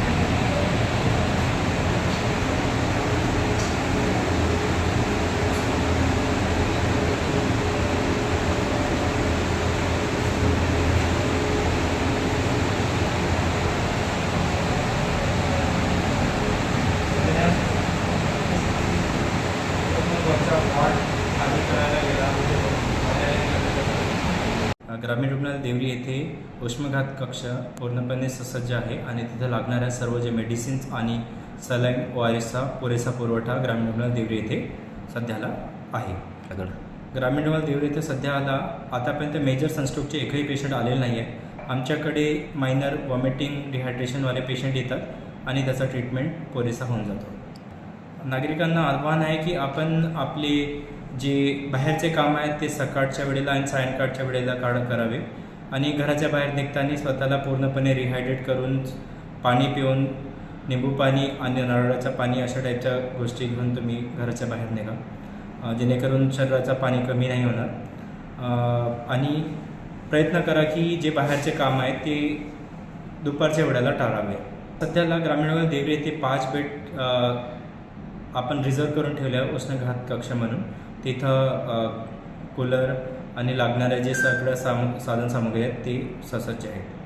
Thank you. ग्रामीण रुग्णालय देवरी येथे उष्मघात कक्ष पूर्णपणे सुसज्ज आहे आणि तिथं लागणाऱ्या सर्व जे मेडिसिन्स आणि सलाईन ओ आर एसचा पुरेसा पुरवठा ग्रामीण रुग्णालय देवरी येथे सध्याला आहे. ग्रामीण रुग्णालय देवरी येथे सध्याला आतापर्यंत मेजर सनस्ट्रोकचे एकही पेशंट आलेले नाही आहे आमच्याकडे मायनर वॉमिटिंग डिहायड्रेशनवाले पेशंट येतात आणि त्याचा ट्रीटमेंट पुरेसा होऊन जातो. नागरिकांना आव्हान आहे की आपण आपले जे बाहेरचे काम आहेत ते सकाळच्या वेळेला आणि सायंकाळच्या वेळेला काढ करावे. आणि घराच्या बाहेर निघताना स्वतःला पूर्णपणे रिहायड्रेट करून पाणी पिऊन निंबू पाणी आणि नारळाचं पाणी अशा टाईपच्या गोष्टी घेऊन तुम्ही घराच्या बाहेर निघा. जेणेकरून शरीराचं पाणी कमी नाही होणार. आणि प्रयत्न करा की जे बाहेरचे काम आहेत ते दुपारच्या वेळेला टाळावे. सध्याला ग्रामीण भागात येथे पाच बेड आपण रिझर्व करून ठेवल्या उष्णघात कक्ष म्हणून. तिथं कूलर आणि लागणाऱ्या जे सगळं साम साधन सामग्री आहेत ते ससज्ज आहेत.